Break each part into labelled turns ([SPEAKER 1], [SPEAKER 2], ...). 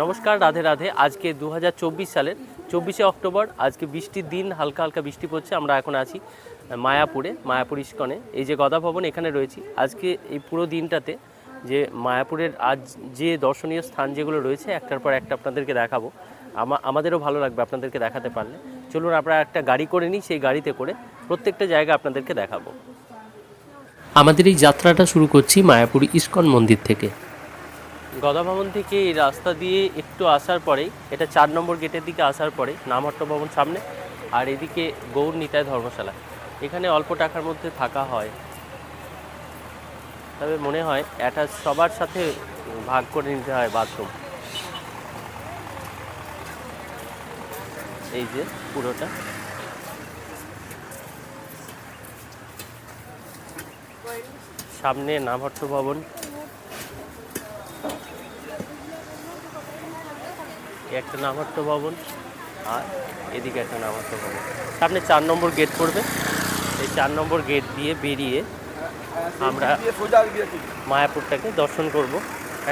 [SPEAKER 1] নমস্কার, রাধে রাধে। আজকে দু হাজার চব্বিশ সালের চব্বিশে অক্টোবর, আজকে বৃষ্টির দিন, হালকা হালকা বৃষ্টি পড়ছে, আমরা এখন আছি মায়াপুরে, মায়াপুর ইস্কনে। এই যে গদা ভবন এখানে রয়েছি। আজকে এই পুরো দিনটাতে যে মায়াপুরের আজ যে দর্শনীয় স্থান যেগুলো রয়েছে, একটার পর একটা আপনাদেরকে দেখাবো। আমা- আমাদেরও ভালো লাগবে আপনাদেরকে দেখাতে পারলে। চলুন, আমরা একটা গাড়ি করে নিই, সেই গাড়িতে করে প্রত্যেকটা জায়গা আপনাদেরকে দেখাবো। আমাদের এই যাত্রাটা শুরু করছি মায়াপুর ইস্কন মন্দির থেকে। গদা ভবন থেকে এই রাস্তা দিয়ে একটু আসার পরেই, এটা চার নম্বর গেটের দিকে আসার পরে নামহট্ট ভবন সামনে আর এদিকে গৌর নিতায় ধর্মশালা। এখানে অল্প টাকার মধ্যে থাকা হয়। তবে মনে হয় এটা সবার সাথে ভাগ করে নিতে হয় বাথরুম। এই যে পুরোটা। সামনে নামহট্ট ভবন একটা নামহট্ট ভবন আর এদিকে একটা নামহট্ট ভবন। সামনে চার নম্বর গেট পড়বে। এই চার নম্বর গেট দিয়ে বেরিয়ে আমরা মায়াপুরটাকে দর্শন করব।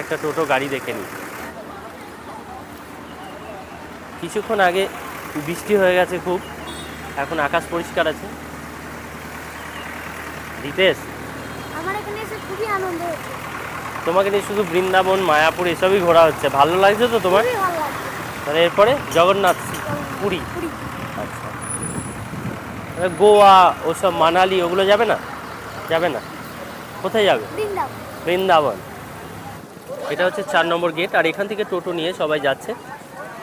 [SPEAKER 1] একটা টোটো গাড়ি দেখে নিই। কিছুক্ষণ আগে বৃষ্টি হয়ে গেছে খুব। এখন আকাশ পরিষ্কার আছে। রিতেশ?
[SPEAKER 2] আমার এখানে এসে খুবই আনন্দ হচ্ছে।
[SPEAKER 1] তোমাকে নিয়ে শুধু বৃন্দাবন মায়াপুর এসবই ঘোরা হচ্ছে। ভালো লাগছে তো তোমার? তাহলে এরপরে জগন্নাথ পুরী। আচ্ছা। গোয়া ওসব মানালি ওগুলো যাবে না? যাবে না? কোথায় যাবে?
[SPEAKER 2] বৃন্দাবন।
[SPEAKER 1] এটা হচ্ছে চার নম্বর গেট আর এখান থেকে টোটো নিয়ে সবাই যাচ্ছে।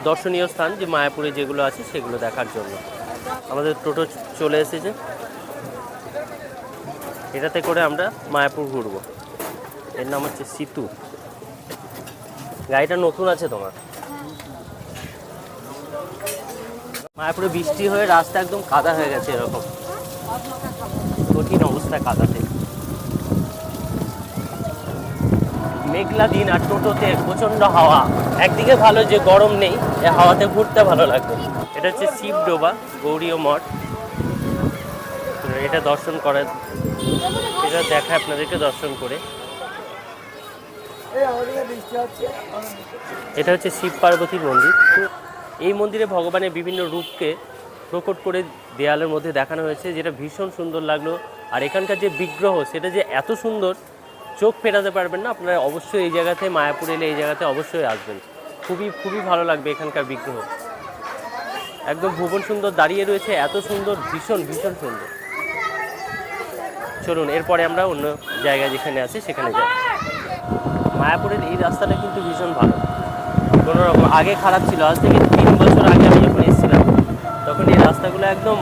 [SPEAKER 1] দর্শনীয় স্থান যে মায়াপুরে যেগুলো আছে সেগুলো দেখার জন্য। আমাদের টোটো চলে এসেছে। এটাতে করে আমরা মায়াপুর ঘুরবো। এর নাম হচ্ছে সিতু। গাড়িটা নতুন আছে তোমার? মায়াপুরে বৃষ্টি হয়ে রাস্তা একদম কাদা হয়ে গেছে এরকম। কঠিন অবস্থা কাদাতে। মেঘলা দিন আর টোটোতে প্রচণ্ড হাওয়া। একদিকে ভালো যে গরম নেই, এ হাওয়াতে ঘুরতে ভালো লাগবে। এটা হচ্ছে শিবডোবা, গৌরীয় মঠ। এটা দর্শন করে এটা দেখা আপনাদেরকে দর্শন করে। এটা হচ্ছে শিব পার্বতীর মন্দির। এই মন্দিরে ভগবানের বিভিন্ন রূপকে প্রকট করে দেয়ালের মধ্যে দেখানো হয়েছে, যেটা ভীষণ সুন্দর লাগল। আর এখানকার যে বিগ্রহ, সেটা যে এত সুন্দর, চোখ ফেরাতে পারবেন না, আপনারা অবশ্যই এই জায়গাতে, মায়াপুর এলে এই জায়গাতে অবশ্যই আসবেন। খুবই খুবই ভালো লাগবে এখানকার বিগ্রহ। একদম ভুবন সুন্দর দাঁড়িয়ে রয়েছে, এত সুন্দর, ভীষণ ভীষণ সুন্দর। চলুন, এরপরে আমরা অন্য জায়গায় যেখানে আছি, সেখানে যাই। মায়াপুরের এই রাস্তাটা কিন্তু ভীষণ ভালো। কোনো রকম আগে খারাপ ছিল। আজ থেকে তিন বছর আগে আমি যখন এসেছিলাম তখন এই রাস্তাগুলো একদম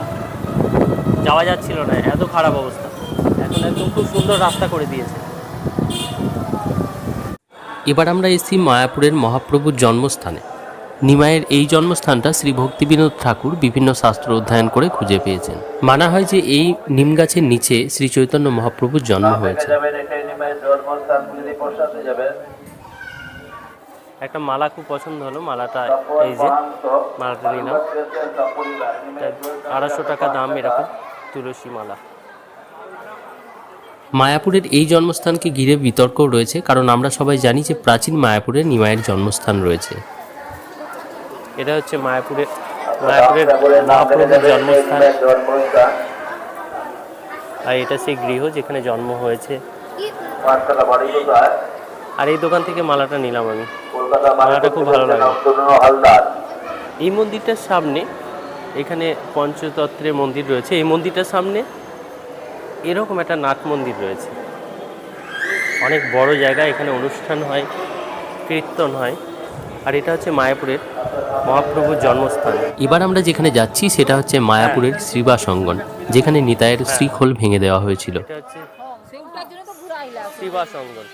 [SPEAKER 1] যাওয়া যাচ্ছিল না এত খারাপ অবস্থা। এখন একদম খুব সুন্দর রাস্তা করে দিয়েছে। এবার আমরা এসেছি মায়াপুরের মহাপ্রভুর জন্মস্থানে। নিমায়ের এই জন্মস্থানটা শ্রী ভক্তিবিনোদ ঠাকুর বিভিন্ন শাস্ত্র অধ্যয়ন করে খুঁজে পেয়েছেন। মানা হয় যে এই নিম গাছের নিচে শ্রী চৈতন্য মহাপ্রভুর জন্ম হয়েছে। একটা মালা খুব পছন্দ হলো মালাটা এই যে মালাটা নিলাম আড়াইশো টাকা দাম এরকম তুলসী মালা। মায়াপুরের এই জন্মস্থানকে ঘিরে বিতর্ক রয়েছে কারণ আমরা সবাই জানি যে প্রাচীন মায়াপুরে নিমায়ের জন্মস্থান রয়েছে। এটা হচ্ছে মায়াপুরের মায়াপুরের মহাপ্রভুর জন্মস্থান। আর এটা সেই গৃহ যেখানে জন্ম হয়েছে। আর এই দোকান থেকে মালাটা নিলাম আমি। মালাটা খুব ভালো লাগে। এই মন্দিরটার সামনে এখানে পঞ্চতত্ত্বের মন্দির রয়েছে। এই মন্দিরটার সামনে এরকম একটা নাট মন্দির রয়েছে। অনেক বড় জায়গা এখানে অনুষ্ঠান হয় কীর্তন হয়। আর এটা হচ্ছে মায়াপুরের মহাপ্রভুর জন্মস্থান। এবার আমরা যেখানে যাচ্ছি সেটা হচ্ছে মায়াপুরের শ্রীবাসঙ্গন যেখানে নিতায়ের শ্রীখোল ভেঙে দেওয়া হয়েছিল। এটা হচ্ছে শ্রীবাস অঙ্গন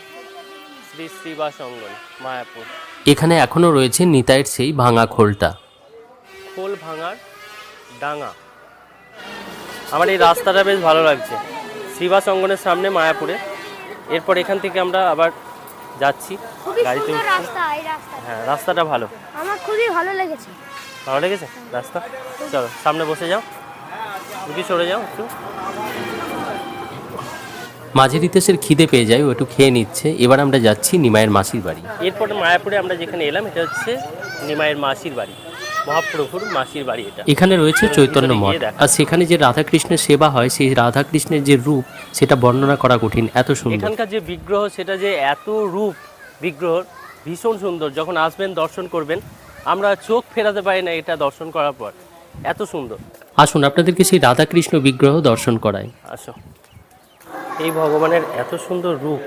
[SPEAKER 1] শ্রী শ্রীবাস অঙ্গন মায়াপুর। এখানে এখনও রয়েছে নিতাইয়ের সেই ভাঙা খোলটা। খোল ভাঙার ডাঙা। আমার এই রাস্তাটা বেশ ভালো লাগছে। শ্রীবাস অঙ্গনের সামনে মায়াপুরে। এরপর এখান থেকে আমরা আবার যাচ্ছি। গাড়িতে
[SPEAKER 2] সুন্দর
[SPEAKER 1] উঠছি।
[SPEAKER 2] রাস্তা এই রাস্তা
[SPEAKER 1] হ্যাঁ রাস্তাটা ভালো।
[SPEAKER 2] আমার খুবই ভালো লেগেছে।
[SPEAKER 1] ভালো লেগেছে? রাস্তা? চলো সামনে বসে যাও। তুমি সরে যাও একটু। মাঝে রিতেশের খিদে পেয়ে যায় ও একটু খেয়ে নিচ্ছে। এবার আমরা যাচ্ছি নিমায়ের মাসির বাড়ি। এরপরে মায়াপুরে আমরা যেখানে এলাম এটা হচ্ছে নিমায়ের মাসির বাড়ি। মহাপ্রভুর মাসির বাড়ি এটা। এখানে রয়েছে চৈতন্য মঠ। আর সেখানে যে রাধাকৃষ্ণের সেবা হয় সেই রাধাকৃষ্ণের যে রূপ সেটা বর্ণনা করা কঠিন এত সুন্দর। এখানকার যে বিগ্রহ সেটা যে এত রূপ বিগ্রহ ভীষণ সুন্দর। যখন আসবেন দর্শন করবেন আমরা চোখ ফেরাতে পারি না এটা দর্শন করার পর। এত সুন্দর। আসুন আপনাদেরকে সেই রাধাকৃষ্ণ বিগ্রহ দর্শন করায় আসো। এই ভগবানের এত সুন্দর রূপ।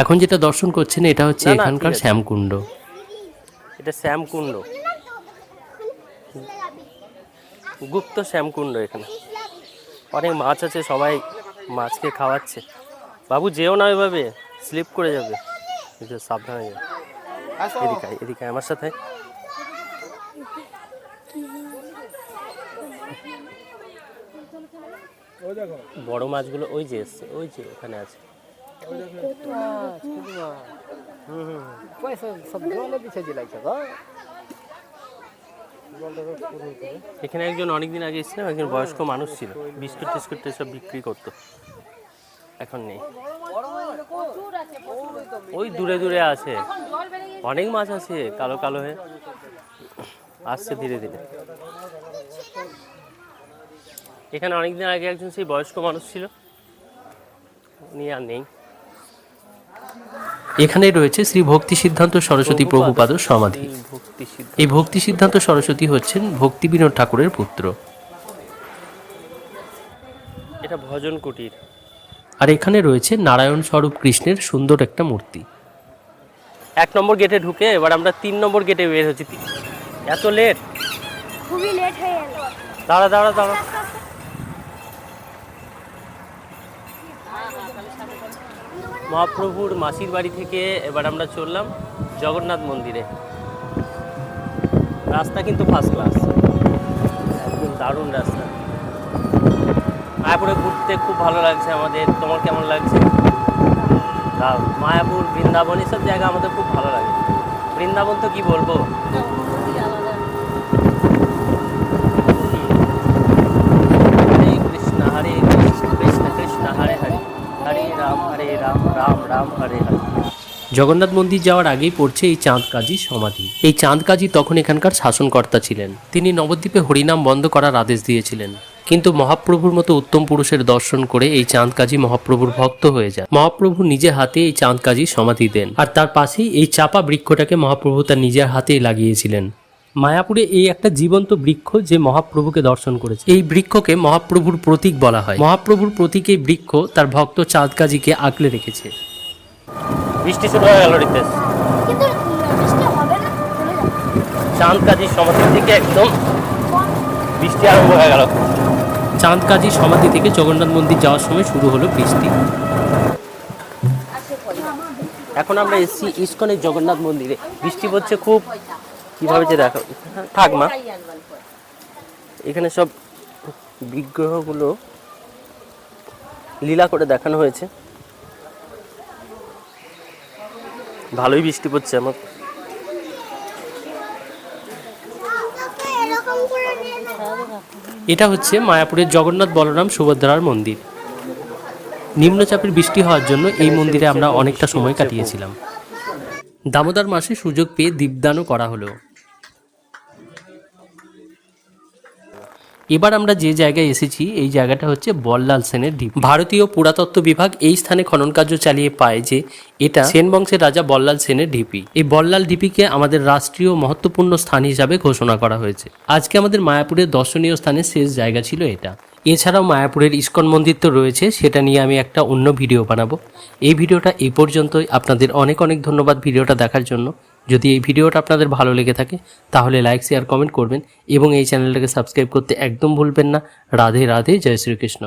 [SPEAKER 1] এখন যেটা দর্শন করছেন এটা হচ্ছে এখানকার শ্যামকুণ্ড। এটা শ্যামকুণ্ড। গুপ্ত শ্যামকুণ্ড এখানে। অনেক মাছ আছে সবাই মাছকে খাওয়াচ্ছে। বাবু যেও না এভাবে স্লিপ করে যাবে। সাবধানে যাবে এদিকে এদিকে আমার সাথে। বড় মাছগুলো ওই যে এসছে, ওই যে ওখানে আছে। এখানে একজন অনেকদিন আগে এসেছিলাম একজন বয়স্ক মানুষ ছিল। বিস্কুট টিস্কুট সব বিক্রি করতো। এখন নেই। ওই দূরে দূরে আছে। অনেক মাছ আছে, কালো কালো হয়ে আসছে ধীরে ধীরে। এখানে অনেকদিন আগে একজন সেই বয়স্ক মানুষ ছিল। উনি আর নেই। এখানে রয়েছে শ্রী ভক্তি সিদ্ধান্ত সরস্বতী প্রভুপাদ সমাধি। এই ভক্তি সিদ্ধান্ত সরস্বতী হচ্ছেন ভক্তি বিনোদ ঠাকুরের পুত্র। এটা ভজন কুটির। আর এখানে রয়েছে নারায়ণ স্বরূপ কৃষ্ণের সুন্দর একটা মূর্তি। এক নম্বর গেটে ঢুকে এবার আমরা তিন নম্বর গেটে বের হচ্ছি। এত লেট
[SPEAKER 2] খুবই লেট হয়ে গেল।
[SPEAKER 1] দাঁড়া দাঁড়া দাঁড়া। মহাপ্রভুর মাসির বাড়ি থেকে এবার আমরা চললাম জগন্নাথ মন্দিরে। রাস্তা কিন্তু ফার্স্ট ক্লাস একদম দারুণ রাস্তা। মায়াপুরে ঘুরতে খুব ভালো লাগছে আমাদের। তোমার কেমন লাগছে? মায়াপুর, বৃন্দাবন, এসব জায়গা আমাদের খুব ভালো লাগে। বৃন্দাবন তো কি বলব? জগন্নাথ মন্দির যাওয়ার আগেই পড়ছে এই চাঁদ কাজীর সমাধি। এই চাঁদ কাজী তখন এখানকার শাসনকর্তা ছিলেন। তিনি নবদ্বীপে হরিনাম বন্ধ করার আদেশ দিয়েছিলেন। কিন্তু মহাপ্রভুর মতো উত্তম পুরুষের দর্শন করে এই চাঁদ কাজী মহাপ্রভুর ভক্ত হয়ে যায় মহাপ্রভু নিজে হাতে এই চাঁদ কাজী সমাধি দেন আর তার পাশেই এই চাপা বৃক্ষটাকে মহাপ্রভু তার নিজের হাতেই লাগিয়েছিলেন। মায়াপুরে এই একটা জীবন্ত বৃক্ষ যে মহাপ্রভুকে দর্শন করেছে। এই বৃক্ষকে মহাপ্রভুর প্রতীক বলা হয়। মহাপ্রভুর প্রতীক এই বৃক্ষ তার ভক্ত চাঁদ কাজীকে আঁকলে রেখেছে। বৃষ্টি শুরু হয়ে গেল রিতেশ।
[SPEAKER 2] কিন্তু বৃষ্টি হবে না চলে যাবে।
[SPEAKER 1] চাঁদ কাজীর সমাধি থেকে একদম বৃষ্টি আরম্ভ হয়ে গেল। চাঁদ কাজীর সমাধি থেকে জগন্নাথ মন্দির যাওয়ার সময় শুরু হলো বৃষ্টি। এখন আমরা এসেছি ইস্কনের জগন্নাথ মন্দিরে। বৃষ্টি পড়ছে খুব। কীভাবে যে দেখো থাক মা। এখানে সব বিগ্রহগুলো লীলা করে দেখানো হয়েছে। ভালোই বৃষ্টি পড়ছে আমার। এটা হচ্ছে মায়াপুরের জগন্নাথ বলরাম সুভদ্রার মন্দির। নিম্নচাপের বৃষ্টি হওয়ার জন্য এই মন্দিরে আমরা অনেকটা সময় কাটিয়েছিলাম। দামোদর মাসে সুযোগ পেয়ে দীপদানও করা হলো। এবার আমরা যে জায়গায় এসেছি, এই জায়গাটা হচ্ছে বল্লাল সেনের ঢিপ ভারতীয় পুরাতত্ত্ব বিভাগ এই স্থানে খনন কার্য চালিয়ে পায় যে এটা সেন বংশের রাজা বল্লাল সেনের ঢিপি এই বল্লাল ঢিপিকে আমাদের রাষ্ট্রীয় মহত্বপূর্ণ স্থান হিসাবে ঘোষণা করা হয়েছে। আজকে আমাদের মায়াপুরের দর্শনীয় স্থানের শেষ জায়গা ছিল এটা। এছাড়াও মায়াপুরের ইস্কন মন্দির তো রয়েছে, সেটা নিয়ে আমি একটা অন্য ভিডিও বানাবো। এই ভিডিওটা এই পর্যন্তই। আপনাদের অনেক অনেক ধন্যবাদ ভিডিওটা দেখার জন্য। যদি এই ভিডিওটা আপনাদের ভালো লেগে থাকে, তাহলে লাইক শেয়ার কমেন্ট করবেন এবং এই চ্যানেলটাকে সাবস্ক্রাইব করতে একদম ভুলবেন না। রাধে রাধে, জয় শ্রীকৃষ্ণ।